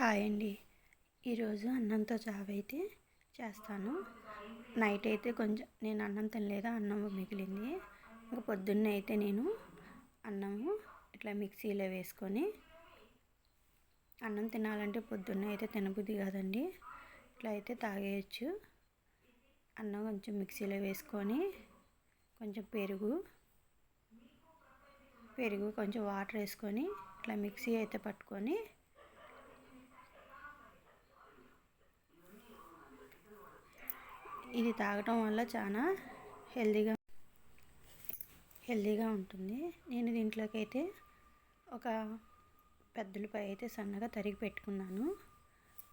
Hi అండి. ఈరోజు అన్నంతో చావ్ అయితే చేస్తాను. నైట్ అయితే కొంచెం నేను అన్నం తినలేదు అన్నం మిగిలింది. ఇంకా పొద్దున్నే అయితే నేను అన్నము ఇట్లా మిక్సీలో వేసుకొని అన్నం తినాలంటే పొద్దున్నే అయితే తినబుద్ధి కాదండి. ఇట్లా అయితే తాగేయచ్చు. అన్నం కొంచెం మిక్సీలో వేసుకొని కొంచెం పెరుగు పెరుగు కొంచెం వాటర్ వేసుకొని ఇట్లా మిక్సీ అయితే పట్టుకొని ఇది తాగటం వల్ల చాలా హెల్దీగా హెల్దీగా ఉంటుంది. నేను దీంట్లోకి అయితే ఒక పెద్దలపై అయితే సన్నగా తరిగి పెట్టుకున్నాను.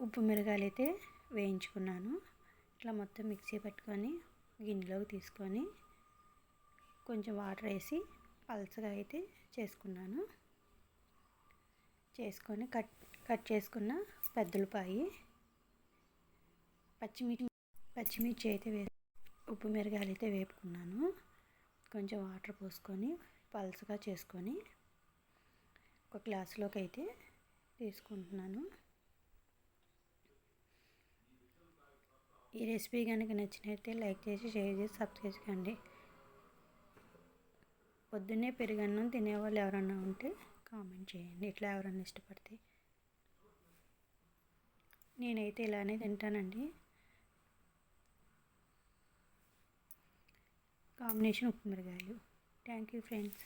ఉప్పు మిరగాయలు అయితే వేయించుకున్నాను. ఇట్లా మొత్తం మిక్సీ పెట్టుకొని గిన్నెలోకి తీసుకొని కొంచెం వాటర్ వేసి పల్చగా అయితే చేసుకున్నాను. చేసుకొని కట్ కట్ చేసుకున్న పెద్దలపాయి పచ్చిమిర్చి పచ్చిమిర్చి అయితే వే ఉప్పు మిరగాయలు అయితే వేపుకున్నాను. కొంచెం వాటర్ పోసుకొని పల్చగా చేసుకొని ఒక గ్లాసులోకి అయితే తీసుకుంటున్నాను. ఈ రెసిపీ కనుక నచ్చినైతే లైక్ చేసి షేర్ చేసి సబ్స్క్రైబ్ చేయండి పొద్దున్నే పెరుగన్నం తినేవాళ్ళు ఎవరన్నా ఉంటే కామెంట్ చేయండి. ఇట్లా ఎవరన్నా ఇష్టపడితే నేనైతే ఇలానే తింటానండి. కాంబినేషన్ ఉప్పు మిరగాయలు థ్యాంక్ యూ ఫ్రెండ్స్